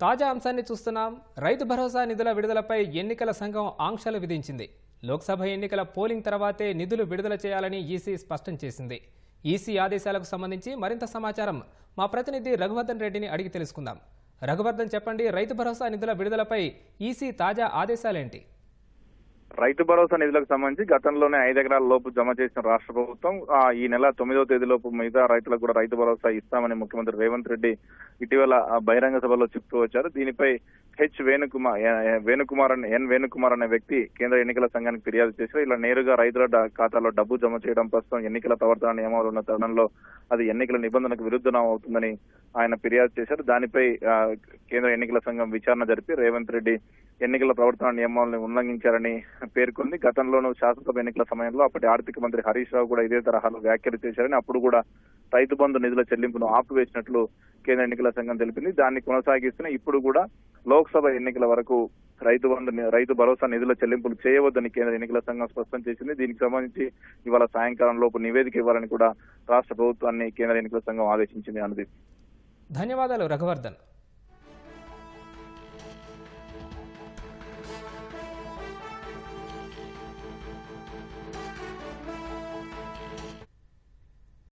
తాజా అంశాన్ని చూస్తున్నాం. రైతు భరోసా నిధుల విడుదలపై ఎన్నికల సంఘం ఆంక్షలు విధించింది. లోక్సభ ఎన్నికల పోలింగ్ తర్వాతే నిధులు విడుదల చేయాలని ఈసీ స్పష్టం చేసింది. ఈసీ ఆదేశాలకు సంబంధించి మరింత సమాచారం మా ప్రతినిధి రఘువర్ధన్ రెడ్డిని అడిగి తెలుసుకుందాం. రఘువర్ధన్ చెప్పండి రైతు భరోసా నిధుల విడుదలపై ఈసీ తాజా ఆదేశాలేంటి? రైతు భరోసా నిధులకు సంబంధించి గతంలోనే ఐదు ఎకరాల లోపు జమ చేసిన రాష్ట్ర ప్రభుత్వం ఆ, ఈ నెల తొమ్మిదవ తేదీ లోపు మిగతా రైతులకు కూడా రైతు భరోసా ఇస్తామని ముఖ్యమంత్రి రేవంత్ రెడ్డి ఇటీవల బహిరంగ సభలో చెప్తూ వచ్చారు. దీనిపై హెచ్ వేణుకుమార్ వేణుకుమార్ అనే ఎన్ వేణుకుమార్ అనే వ్యక్తి కేంద్ర ఎన్నికల సంఘానికి ఫిర్యాదు చేశారు ఇలా నేరుగా రైతుల ఖాతాలో డబ్బు జమ చేయడం ప్రస్తుతం ఎన్నికల ప్రవర్తన నియమాలు ఉన్న తరుణంలో అది ఎన్నికల నిబంధనకు విరుద్ధం అవుతుందని ఆయన ఫిర్యాదు చేశారు. దానిపై కేంద్ర ఎన్నికల సంఘం విచారణ జరిపి రేవంత్ రెడ్డి ఎన్నికల ప్రవర్తన నియమాలను ఉల్లంఘించారని పేర్కొంది. గతంలోనూ శాసనసభ ఎన్నికల సమయంలో అప్పటి ఆర్థిక మంత్రి హరీష్ రావు కూడా ఇదే తరహాలో వ్యాఖ్యలు చేశారని అప్పుడు కూడా రైతు బంధు నిధుల చెల్లింపును ఆపివేసినట్లు కేంద్ర ఎన్నికల సంఘం తెలిపింది. దాన్ని కొనసాగిస్తున్న ఇప్పుడు కూడా లోక్సభ ఎన్నికల వరకు రైతు బంధు రైతు భరోసా నిధుల చెల్లింపులు చేయవద్దని కేంద్ర ఎన్నికల సంఘం స్పష్టం చేసింది. దీనికి సంబంధించి ఇవాళ సాయంకాలం లోపు నివేదిక ఇవ్వాలని కూడా రాష్ట్ర ప్రభుత్వాన్ని కేంద్ర ఎన్నికల సంఘం ఆదేశించింది అనుదీప్ ధన్యవాదాలు రఘువర్ధన్.